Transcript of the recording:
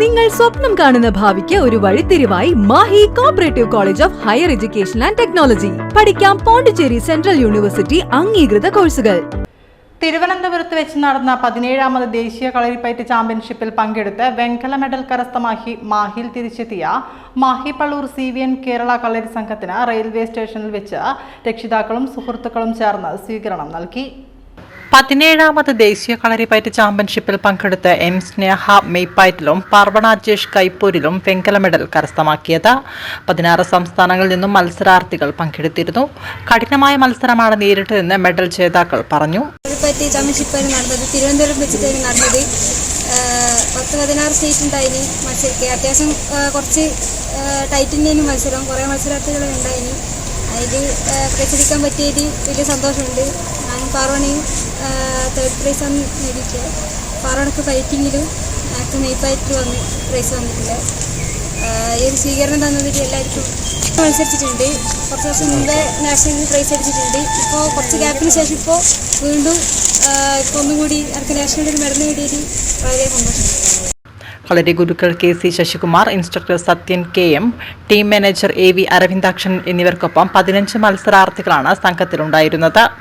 നിങ്ങൾ സ്വപ്നം കാണുന്ന ഭാവിക്ക് ഒരു വഴിത്തിരിവായി Mahe cooperative college of higher education and technology പഠിക്കാം പോണ്ടിച്ചേരി സെൻട്രൽ യൂണിവേഴ്സിറ്റി അംഗീകൃത കോഴ്സുകൾ. തിരുവനന്തപുരത്ത് വെച്ച് നടന്ന പതിനേഴാമത് ദേശീയ കളരിപ്പയറ്റ് ചാമ്പ്യൻഷിപ്പിൽ പങ്കെടുത്ത് വെങ്കല മെഡൽ കരസ്ഥമാക്കി മാഹിയിൽ തിരിച്ചെത്തിയ Mahe Pallur C V N Kerala Kalari സംഘത്തിന് റെയിൽവേ സ്റ്റേഷനിൽ വെച്ച് രക്ഷിതാക്കളും സുഹൃത്തുക്കളും ചേർന്ന് സ്വീകരണം നൽകി. പതിനേഴാമത് ദേശീയ കളരിപ്പയറ്റ് ചാമ്പ്യൻഷിപ്പിൽ പങ്കെടുത്ത എം സ്നേഹ മെയ്പാറ്റിലും പാർവണ ജേഷ് കൈപ്പൂരിലും വെങ്കല മെഡൽ കരസ്ഥമാക്കിയത്. പതിനാറ് സംസ്ഥാനങ്ങളിൽ നിന്നും മത്സരാർത്ഥികൾ പങ്കെടുത്തിരുന്നു. കഠിനമായ മത്സരമാണ് നേരിട്ടതെന്ന് മെഡൽ ജേതാക്കൾ പറഞ്ഞു. ചാമ്പ്യൻഷിപ്പാണ് നടന്നത്. തിരുവനന്തപുരം വെച്ചിട്ടാണ് നടന്നത്. പത്ത് പതിനാറ് സീറ്റ് ഉണ്ടായിന് മത്സരിക്കുക അത്യാവശ്യം കുറച്ച് ടൈറ്റിന്റെയും മത്സരം. കുറേ മത്സരാർത്ഥികൾ ഉണ്ടായിന്. അതിൽ പ്രചരിക്കാൻ പറ്റിയത് വലിയ സന്തോഷമുണ്ട്. ഞാൻ പാർവണിയും തേർഡ് പ്രൈസ് ആണ് നേടിയിട്ടുള്ളത് പാർവണക്ക് ഫൈറ്റിങ്ങിലും എനിക്ക് നെയ്പ്പായിട്ട് വന്ന് പ്രൈസ് വന്നിട്ടുണ്ട് ഈ ഒരു സ്വീകരണം തന്നതിൽ എല്ലാവർക്കും മത്സരിച്ചിട്ടുണ്ട്. കുറച്ച് വർഷം മുമ്പേ നാഷണൽ പ്രൈസ് അടിച്ചിട്ടുണ്ട്. ഇപ്പോൾ കുറച്ച് ഗ്യാപ്പിന് ശേഷം ഇപ്പോൾ വീണ്ടും ഇപ്പോൾ ഒന്നും കൂടി അവർക്ക് നാഷണലിൽ മെഡൽ നേടിയത് വളരെ സന്തോഷം. കളരി ഗുരുക്കൾ K C Sasikumar instructor Sathyan K M team manager A V Aravindakshan എന്നിവർക്കൊപ്പം പതിനഞ്ച് മത്സരാർത്ഥികളാണ് സംഘത്തിലുണ്ടായിരുന്നത്.